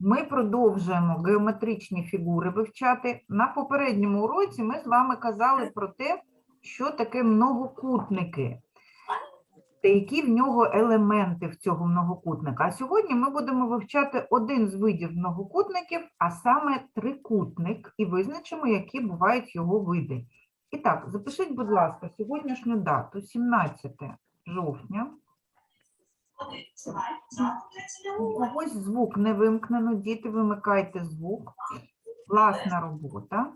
Ми продовжуємо геометричні фігури вивчати. На попередньому уроці ми з вами казали про те, що таке многокутники, та які в нього елементи в цього многокутника. А сьогодні ми будемо вивчати один з видів многокутників, а саме трикутник, і визначимо, які бувають його види. І так, запишіть, будь ласка, сьогоднішню дату, 17 жовтня. У когось звук не вимкнено, діти, вимикайте звук. Класна робота.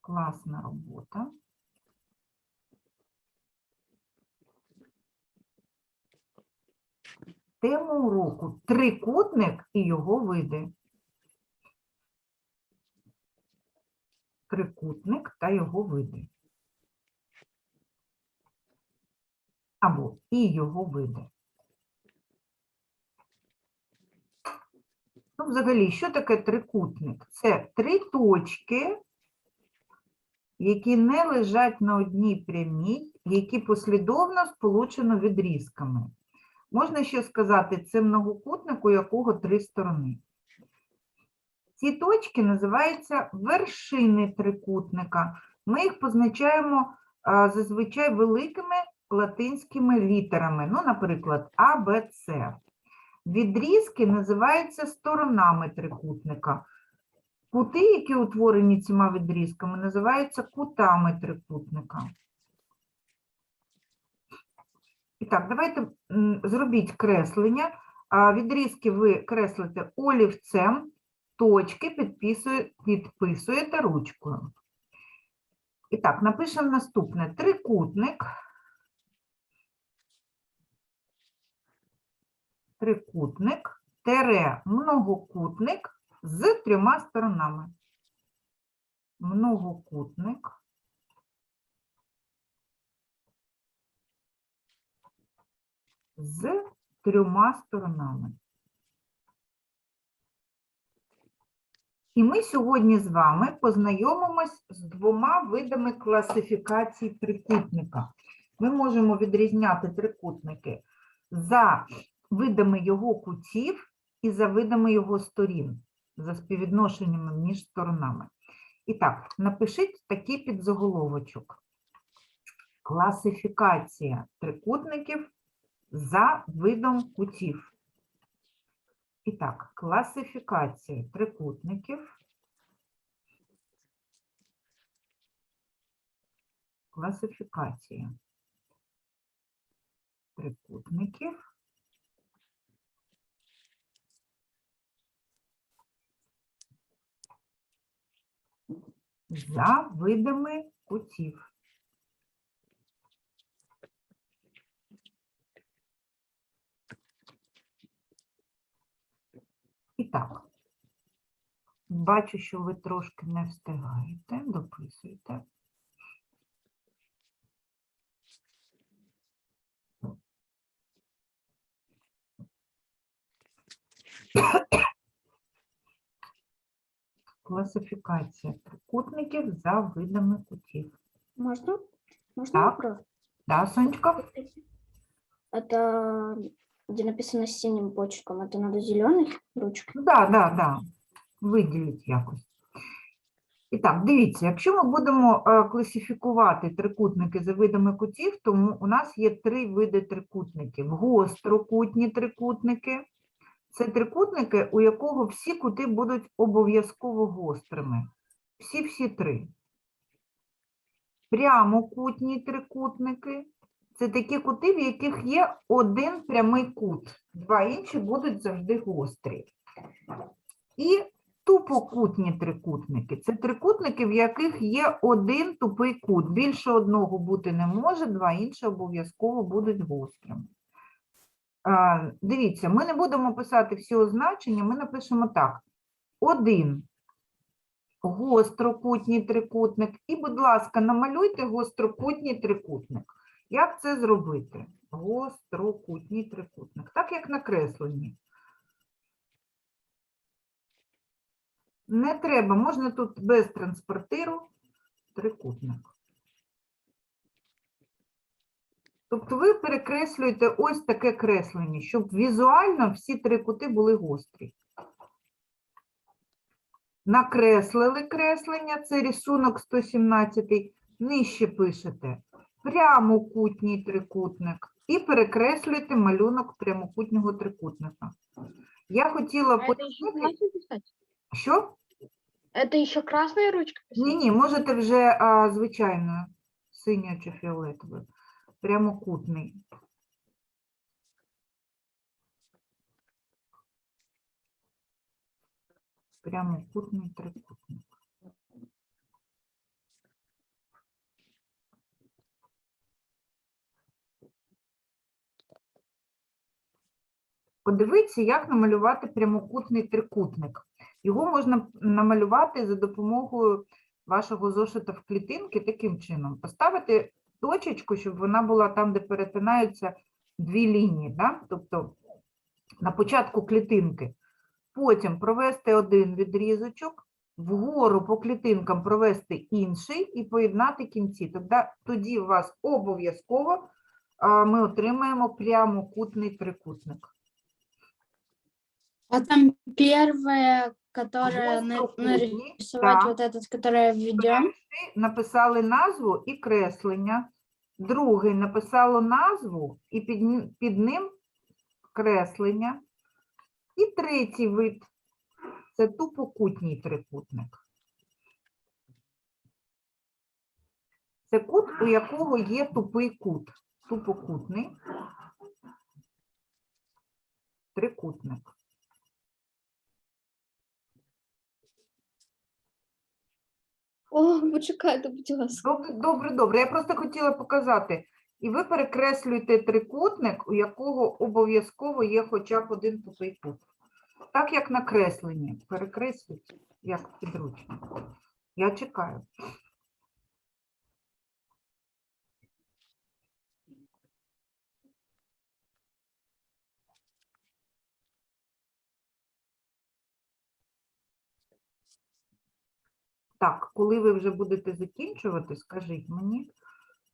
Класна робота. Тема уроку трикутник і його види. Трикутник та його види. Або і його види. Ну, взагалі, що таке трикутник? Це три точки, які не лежать на одній прямій, які послідовно сполучено відрізками. Можна ще сказати, це многокутник, у якого три сторони. Ці точки називаються вершини трикутника. Ми їх позначаємо зазвичай великими латинськими літерами, ну, наприклад, А, Б, С. Відрізки називаються сторонами трикутника. Кути, які утворені цими відрізками, називаються кутами трикутника. І так, давайте зробіть креслення. Відрізки ви креслите олівцем, точки підписує- підписуєте ручкою. І так, напишемо наступне. Трикутник. Трикутник, тере, многокутник з трьома сторонами. Многокутник. з трьома сторонами. І ми сьогодні з вами познайомимось з двома видами класифікації трикутника. Ми можемо відрізняти трикутники за видами його кутів і за видами його сторін, за співвідношеннями між сторонами. І так, напишіть такий підзаголовочок. Класифікація трикутників за видом кутів. І так, класифікація трикутників. Класифікація трикутників. За видами кутів. І так, бачу, що ви трошки не встигаєте, дописуйте. Класифікація трикутників за видами кутів. Можно? Можно Так. вопрос? Да, Сонечка? Это где написано синим почерком, это надо зеленой ручкой? Да, да, да. Виділіть якось. І так, дивіться, якщо ми будемо е, класифікувати трикутники за видами кутів, то у нас є три види трикутників. Гострокутні трикутники. Це трикутники, у якого всі кути будуть обов'язково гострими. Всі-всі три. Прямокутні трикутники. Це такі кути, в яких є один прямий кут. Два інші будуть завжди гострі. І тупокутні трикутники. Це трикутники, в яких є один тупий кут. Більше одного бути не може, два інші обов'язково будуть гострими. Дивіться, ми не будемо писати всі означення, ми напишемо так. Один гострокутній трикутник. І, будь ласка, намалюйте гострокутній трикутник. Як це зробити? Гострокутній трикутник. Так, як на кресленні. Не треба, можна тут без транспортиру трикутник. Тобто ви перекреслюєте ось таке креслення, щоб візуально всі три кути були гострі. Накреслили креслення, це рисунок 117, нижче пишете прямокутній трикутник і перекреслюєте малюнок прямокутнього трикутника. Я хотіла пояснити, що? Это еще красная ручка? Ні, ні, можете вже а, звичайною, синьою чи фіолетовою. Прямокутний. Прямокутний трикутник. Подивіться, як намалювати прямокутний трикутник. Його можна намалювати за допомогою вашого зошита в клітинки таким чином. Поставити точечку, щоб вона була там, де перетинаються дві лінії, да? тобто на початку клітинки. Потім провести один відрізочок, вгору по клітинкам провести інший і поєднати кінці. Тоді, тоді у вас обов'язково ми отримаємо прямокутний трикутник. А там первое, Гострокутний, нарисовать вот этот, который введем. написали назву і креслення, другий написало назву і під, н- під ним креслення. І третій вид це тупокутній трикутник. Це кут, у якого є тупий кут. Тупокутний трикутник. О, почекайте, будь ласка. Добре, добре, добре. Я просто хотіла показати. І ви перекреслюєте трикутник, у якого обов'язково є хоча б один тупий кут. Так як на кресленні. Перекреслюйте, як підручник. Я чекаю. Так, коли ви вже будете закінчувати, скажіть мені.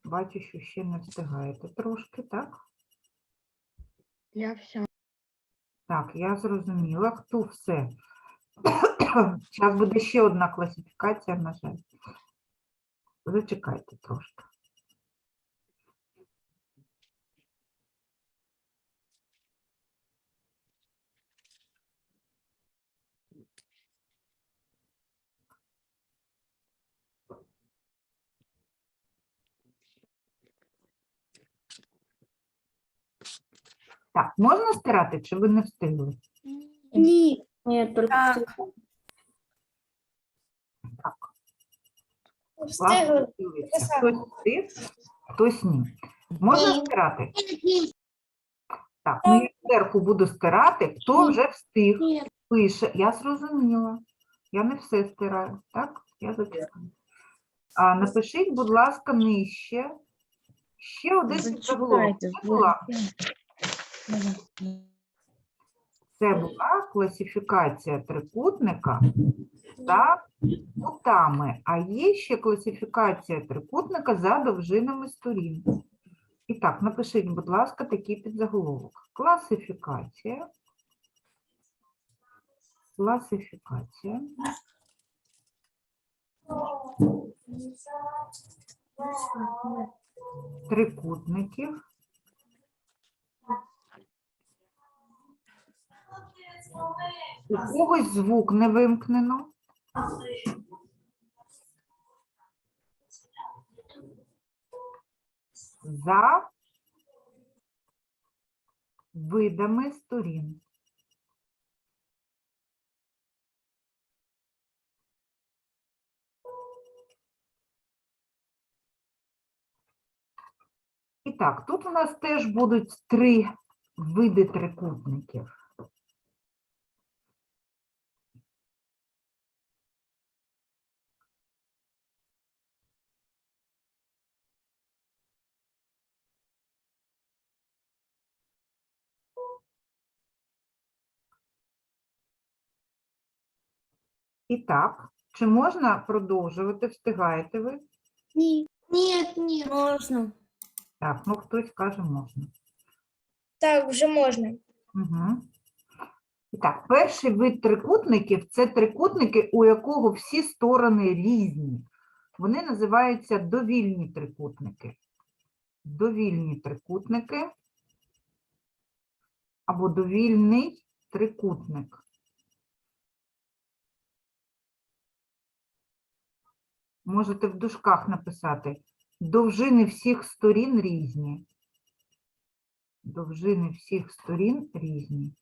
Бачу, що ще не встигаєте трошки, так? Я все. Так, я зрозуміла, хто все. Зараз буде ще одна класифікація, на жаль. Зачекайте трошки. Так, можна стирати, чи ви не встигли? Нет, нет, только Так. Класно дивиться. Хтось встиг, хтось ні. Можна Ні. стирати? Так, ну я зверху буду стирати, хто Ні. вже встиг. Нет, Пише, я зрозуміла. Я не все стираю, так? Я зачекаю. А, напишіть, будь ласка, нижче. Ще один. Це була, це була класифікація трикутника за кутами, а є ще класифікація трикутника за довжинами сторін. І так, напишіть, будь ласка, такий підзаголовок. Класифікація. Класифікація. Трикутників. У когось звук не вимкнено. За видами сторін. І так, тут у нас теж будуть три види трикутників. І так, чи можна продовжувати? Встигаєте ви? нет, нет, нет. Можно. Так, ну хтось каже, можна. Так, вже можна. Угу. І так, перший вид трикутників це трикутники, у якого всі сторони різні. Вони називаються довільні трикутники. Довільні трикутники або довільний трикутник. Можете в дужках написати довжини всіх сторін різні. Довжини всіх сторін різні.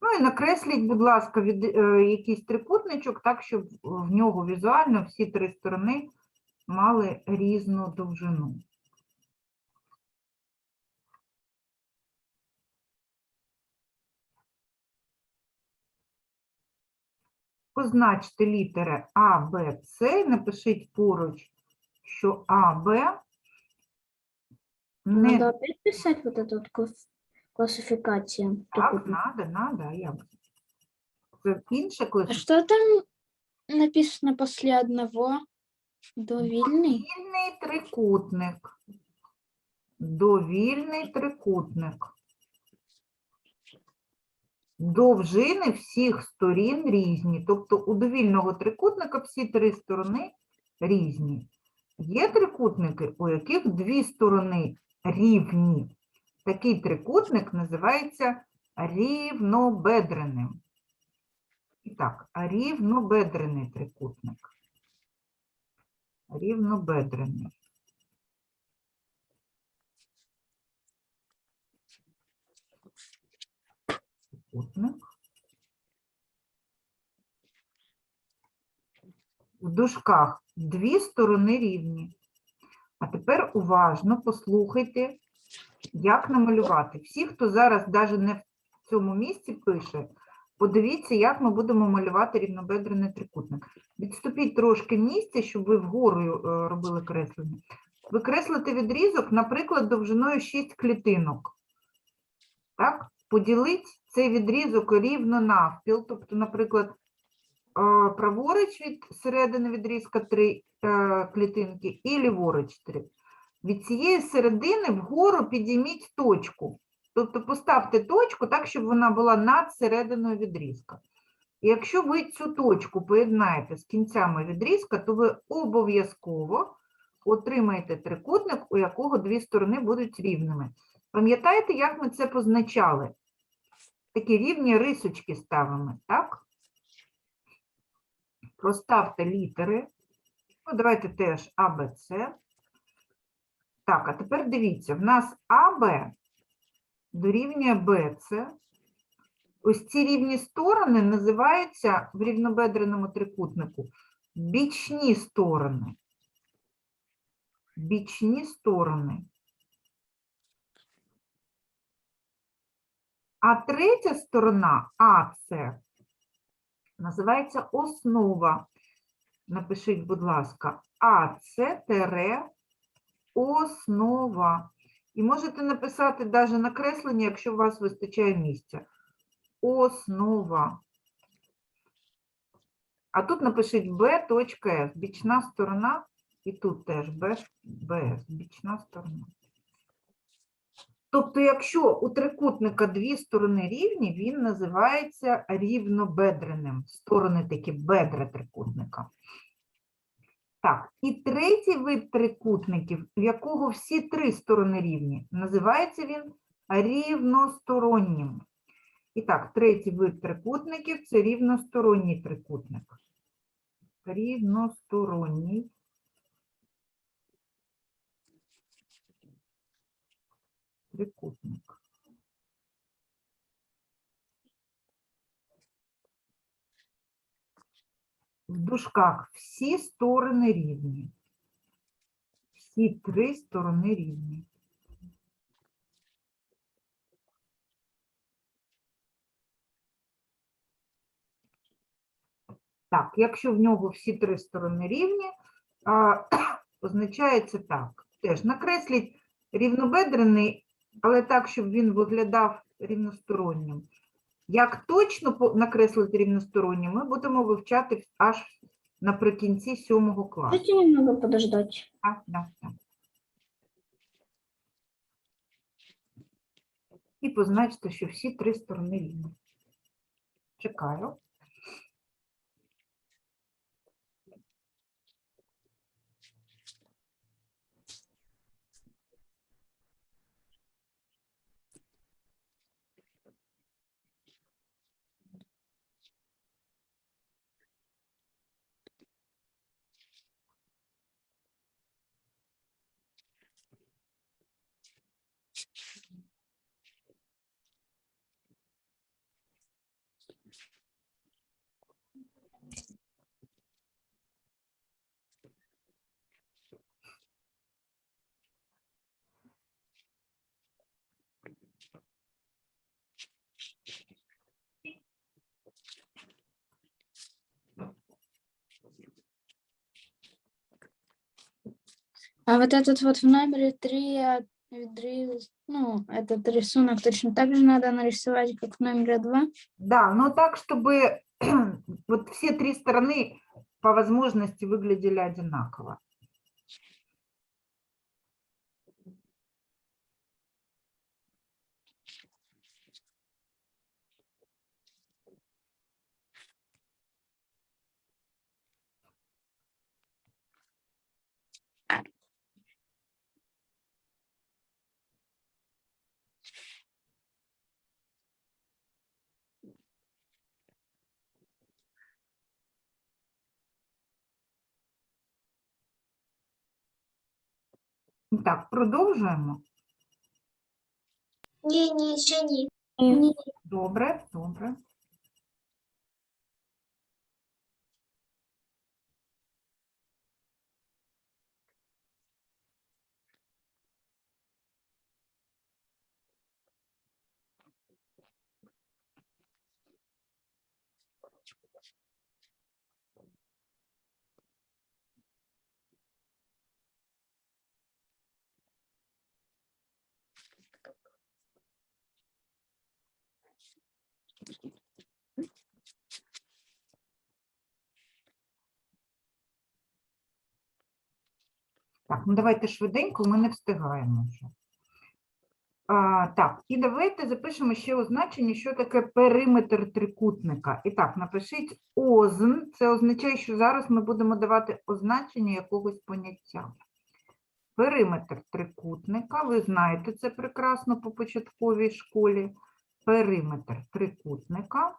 Ну і накресліть, будь ласка, від, е, якийсь трикутничок, так, щоб в нього візуально всі три сторони мали різну довжину. Позначте літери А, Б, С і напишіть поруч, що А, Б не Надо опять писать вот эту вот класс- классификацию. так, надо, надо, а як? Це інша А класифікація. что там написано после одного? Довільний? Довільний трикутник. Довільний трикутник. Довжини всіх сторін різні. Тобто у довільного трикутника всі три сторони різні. Є трикутники, у яких дві сторони рівні. Такий трикутник називається рівнобедреним. І так, рівнобедрений трикутник рівнобедрений. Трикутник. В дужках дві сторони рівні. А тепер уважно послухайте, як намалювати. Всі, хто зараз навіть не в цьому місці пише, подивіться, як ми будемо малювати рівнобедрений трикутник. Відступіть трошки місця, щоб ви вгору е, робили креслення. Викреслити відрізок, наприклад, довжиною 6 клітинок. Так? Поділіть цей відрізок рівно навпіл. Тобто, наприклад, е, праворуч від середини відрізка 3 клітинки і ліворуч 3. Від цієї середини вгору підійміть точку. Тобто поставте точку так, щоб вона була над серединою відрізка. І якщо ви цю точку поєднаєте з кінцями відрізка, то ви обов'язково отримаєте трикутник, у якого дві сторони будуть рівними. Пам'ятаєте, як ми це позначали? Такі рівні рисочки ставимо, так? Проставте літери. Ну, давайте теж А, Б, С. Так, а тепер дивіться, в нас АБ дорівнює БЦ. Ось ці рівні сторони називаються в рівнобедреному трикутнику бічні сторони. Бічні сторони. А третя сторона АЦ називається основа. Напишіть, будь ласка, АЦ тире основа. І можете написати навіть накреслення, якщо у вас вистачає місця. Основа. А тут напишіть B.F, бічна сторона, і тут теж BF, бічна сторона. Тобто, якщо у трикутника дві сторони рівні, він називається рівнобедреним. Сторони такі бедра трикутника. Так, і третій вид трикутників, в якого всі три сторони рівні, називається він рівностороннім. І так, третій вид трикутників це рівносторонній трикутник. Рівносторонній. Трикутник. В дужках всі сторони рівні. Всі три сторони рівні. Так, якщо в нього всі три сторони рівні, означається так. Теж накресліть рівнобедрений, але так, щоб він виглядав рівностороннім. Як точно накреслити рівносторонні, ми будемо вивчати аж наприкінці сьомого класу. Давайте немного подождать. Так, так, так. І позначте, що всі три сторони рівні. Чекаю. А вот этот вот в номере 3 ну, этот рисунок точно так же надо нарисовать, как в номере 2. Да, но так, чтобы вот все три стороны по возможности выглядели одинаково. Так, продовжуємо. Ні, ні, ще ні. Ні. Добре, добре. Так, ну давайте швиденько, ми не встигаємо вже. А, так, і давайте запишемо ще означення, що таке периметр трикутника. І так, напишіть озн, це означає, що зараз ми будемо давати означення якогось поняття. Периметр трикутника, ви знаєте це прекрасно по початковій школі. Периметр трикутника.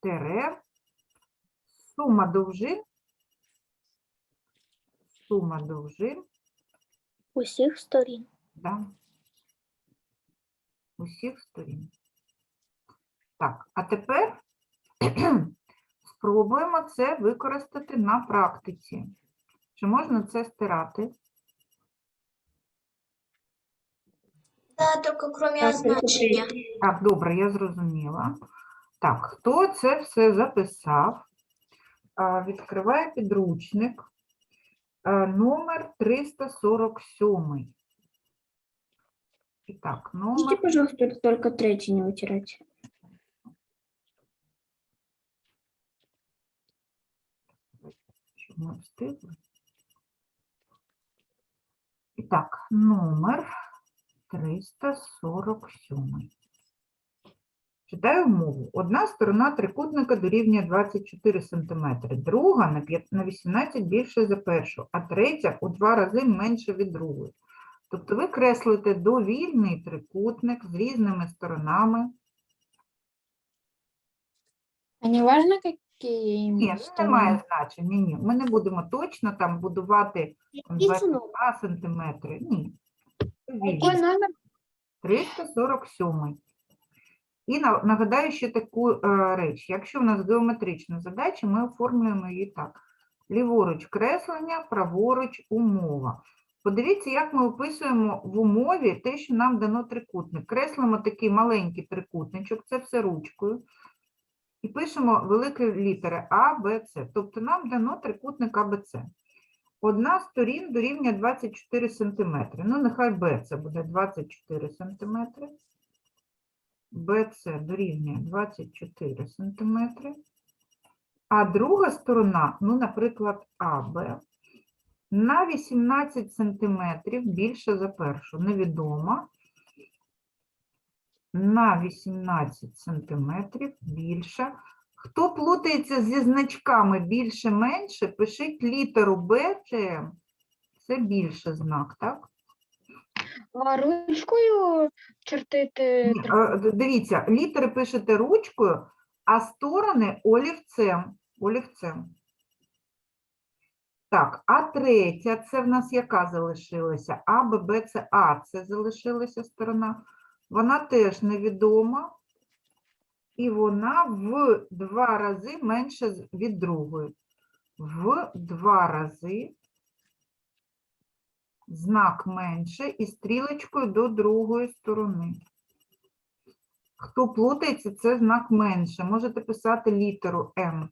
Тере. Сума довжин. Сума довжин. Усіх сторін. Да. Усіх сторін. Так, а тепер спробуємо це використати на практиці. Чи можна це стирати? Да, тільки крім Так, означення. Так, добре, я зрозуміла. Так, хто це все записав? А, Відкриває підручник. А, Номер 347. І так, Можете, номер. пожалуйста, только третий не вытирать. щоб ми встигли. І так, номер 347. Читаю мову. Одна сторона трикутника дорівнює 24 см, друга на 18 більше за першу, а третя у два рази менше від другої. Тобто ви креслите довільний трикутник з різними сторонами. А не важно, какие Ні, ну, немає значення. Ні, ми не будемо точно там будувати там, Який це 22 сантиметри. Ні. Довільний. Какой номер? 347. І нагадаю ще таку реч. Якщо в нас геометрична задача, ми оформлюємо її так. Ліворуч креслення, праворуч умова. Подивіться, як ми описуємо в умові те, що нам дано трикутник. Креслимо такий маленький трикутничок, це все ручкою. І пишемо великі літери А, Б, С. Тобто нам дано трикутник АБЦ. Одна сторін дорівнює 24 см. Ну, нехай Б це буде 24 см. БЦ дорівнює 24 см. А друга сторона, ну, наприклад, АБ, на 18 см більше за першу. Невідомо. На 18 см більше. Хто плутається зі значками більше-менше, пишіть літеру Б чи Це більше знак, так? А ручкою чертити Ні, Дивіться, літери пишете ручкою, а сторони олівцем. олівцем. Так, а третя, це в нас яка залишилася? А, Б, Б, це А, це залишилася сторона. Вона теж невідома. І вона в два рази менше від другої. В два рази знак менше і стрілочкою до другої сторони. Хто плутається, це знак менше. Можете писати літеру М.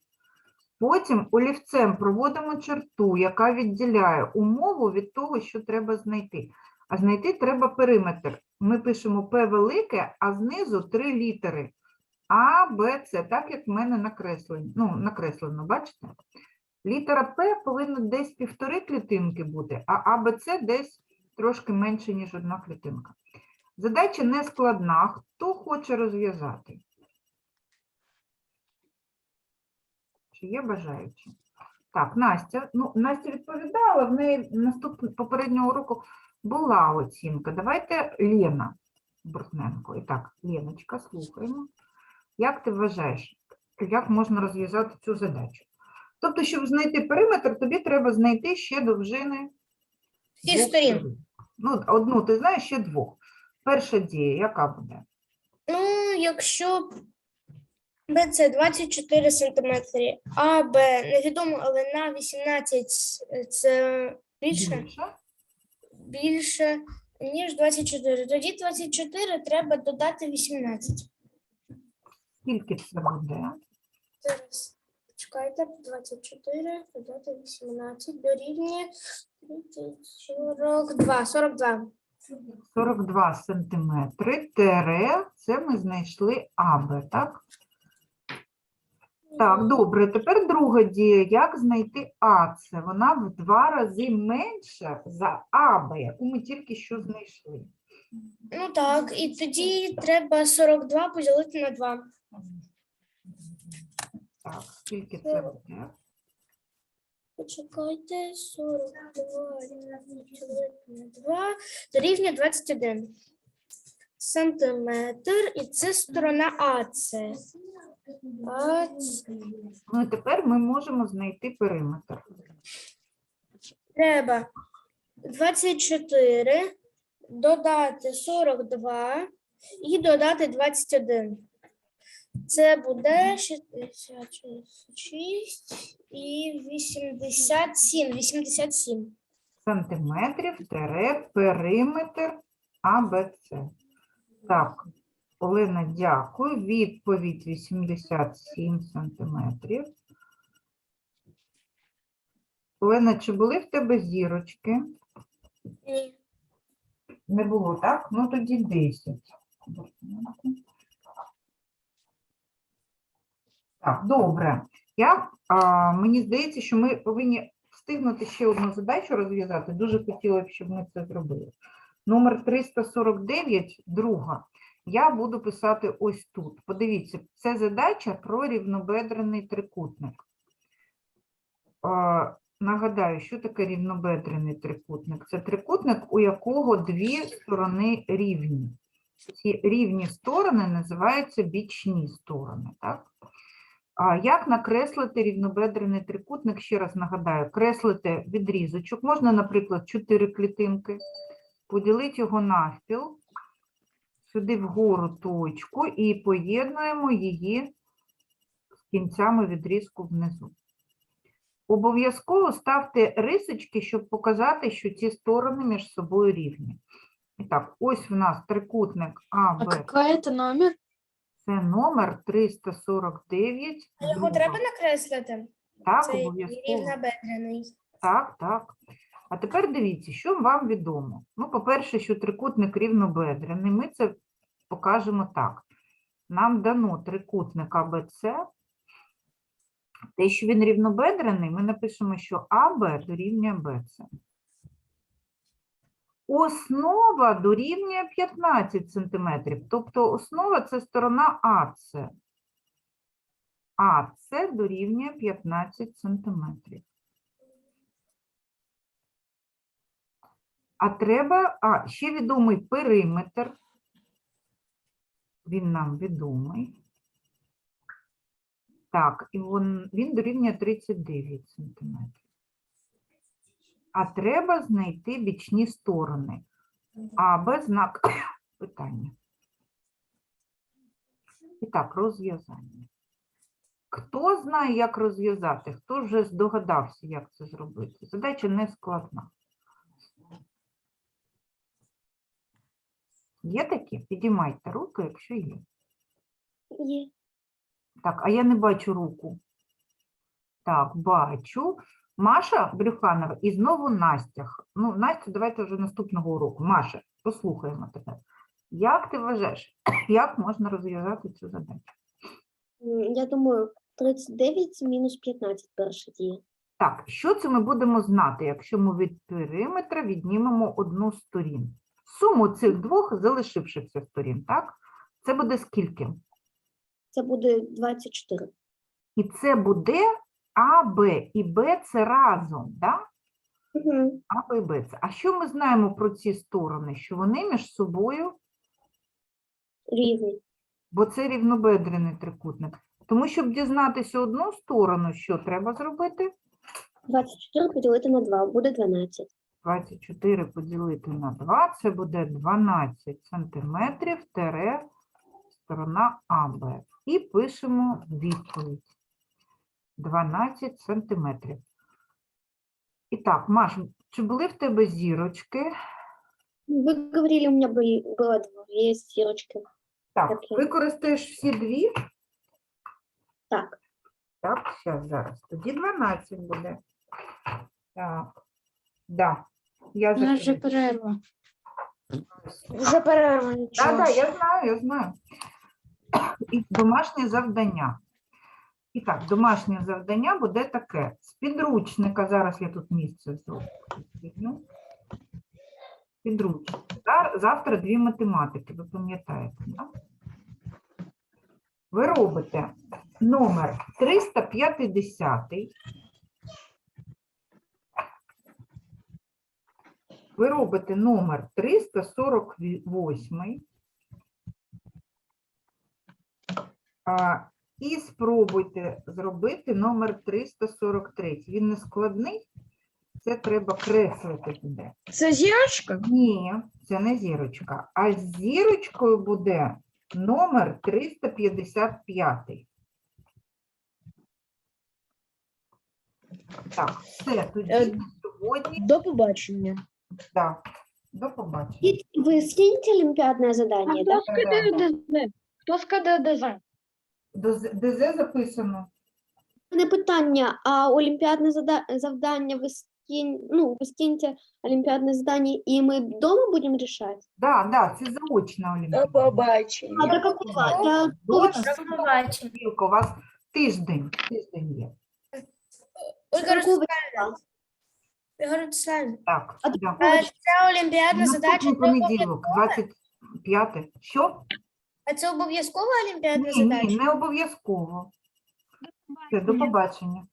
Потім олівцем проводимо черту, яка відділяє умову від того, що треба знайти. А знайти треба периметр. Ми пишемо П велике, а знизу три літери. А, Б, С, так як в мене накреслено. Ну, накреслено, бачите? Літера П повинна десь півтори клітинки бути, а А, Б, С десь трошки менше, ніж одна клітинка. Задача не складна. Хто хоче розв'язати? Чи є бажаючі? Так, Настя. Ну, Настя відповідала, в неї наступного попереднього уроку була оцінка. Давайте Лена Бортненко. І так, Леночка, слухаємо. Як ти вважаєш, як можна розв'язати цю задачу? Тобто, щоб знайти периметр, тобі треба знайти ще довжини. Всіх сторін. Ну, одну ти знаєш, ще двох. Перша дія, яка буде? Ну, якщо Б це 24 см, А Б невідомо, але на 18 це більше, Більше? більше, ніж 24. Тоді 24 треба додати 18. Скільки це буде? Зараз чекайте, 24 додати 18 дорівнює 42, 42. 42 сантиметри. Тере, це ми знайшли АБ, так? Так, добре. Тепер друга дія. Як знайти АЦ? Вона в два рази менша за АБ, яку ми тільки що знайшли. Ну так, і тоді треба 42 поділити на 2. Так, скільки це буде? Почекайте, 42 поділити на 2 дорівнює 21 сантиметр, і це сторона АЦ. АЦ. Ну і тепер ми можемо знайти периметр. Треба 24 додати 42 і додати 21. Це буде 66 і 87. 87. Сантиметрів тере периметр АБЦ. Так, Олена, дякую. Відповідь 87 сантиметрів. Олена, чи були в тебе зірочки? Ні. Не було, так? Ну тоді 10. Так, добре. Я, а, мені здається, що ми повинні встигнути ще одну задачу розв'язати. Дуже хотіла б, щоб ми це зробили. Номер 349, друга. Я буду писати ось тут. Подивіться, це задача про рівнобедрений трикутник. А, Нагадаю, що таке рівнобедрений трикутник? Це трикутник, у якого дві сторони рівні. Ці рівні сторони називаються бічні сторони. Так? А як накреслити рівнобедрений трикутник? Ще раз нагадаю, креслити відрізочок. Можна, наприклад, 4 клітинки, поділити його навпіл, сюди вгору точку і поєднуємо її з кінцями відрізку внизу. Обов'язково ставте рисочки, щоб показати, що ці сторони між собою рівні. І так, ось в нас трикутник А АБ. какой это номер? Це номер 349. Його треба накреслити? Так, Це обов'язково. рівнобедрений. Так, так. А тепер дивіться, що вам відомо. Ну, по-перше, що трикутник рівнобедрений, ми це покажемо так. Нам дано трикутник АБЦ. Те, що він рівнобедрений, ми напишемо, що АБ дорівнює БЦ. Основа дорівнює 15 см, тобто основа це сторона АЦ. АЦ дорівнює 15 см. А треба, а ще відомий периметр. Він нам відомий. Так, і він, він дорівнює 39 см. А треба знайти бічні сторони. А без знак питання. І так, розв'язання. Хто знає, як розв'язати? Хто вже здогадався, як це зробити? Задача не складна. Є такі? Підіймайте руку, якщо є. Є. Так, а я не бачу руку. Так, бачу. Маша Брюханова і знову Настя. Ну, Настю, давайте вже наступного уроку. Маша, послухаємо тепер. Як ти вважаєш, як можна розв'язати цю задачу? Я думаю, 39 мінус 15 перша дія. Так, що це ми будемо знати, якщо ми від периметра віднімемо одну з сторін? Суму цих двох залишившихся сторін, так? Це буде скільки? Це буде 24. І це буде А, Б і Б це разом, так? Угу. А, Б і Б це. А що ми знаємо про ці сторони? Що вони між собою, Рівний. бо це рівнобедрений трикутник. Тому, щоб дізнатися одну сторону, що треба зробити? 24 поділити на 2 буде 12. 24 поділити на 2, це буде 12 сантиметрів тере сторона АБ. І пишемо відповідь. 12 сантиметрів. І так, Маш, чи були в тебе зірочки? Вы говорили, у меня были, было две зірочки. Так, Окей. використаєш всі дві? Так. Так, зараз, зараз. Тоді 12 буде. Так. Да. Я У нас же закрию. перерва. Вже перерва Так, нічого. так, я знаю, я знаю. І домашнє завдання. І так, домашнє завдання буде таке. З підручника, зараз я тут місце зроблю. Підручник. Завтра дві математики, ви пам'ятаєте, так? Ви робите номер 350. Ви робите номер 348. І спробуйте зробити номер 343. Він не складний, це треба креслити буде. Це зірочка? Ні, це не зірочка. А з зірочкою буде номер 355. Так, все, тоді Е, на сьогодні. До побачення. Так, до побачення. І ви скинете олімпіадне задання, Хто так? скидає ДЗ? Хто скидає ДЗ? До ДЗ записано. Не питання, а олімпіадне зада- завдання ви скинь, ну, ви скиньте олімпіадне завдання, і ми вдома будемо рішати? Да, да, це заочна олімпіада. побачення. А до какого? До До. Білка, у вас тиждень, тиждень є. До якого Ігор Руслан, Так, А до да. а ця олімпіадна задача Наступний це понеділок, обов'язкова? 25. Що? А це обов'язкова олімпіадна Ні, задача? ні, не обов'язково. Все, до побачення.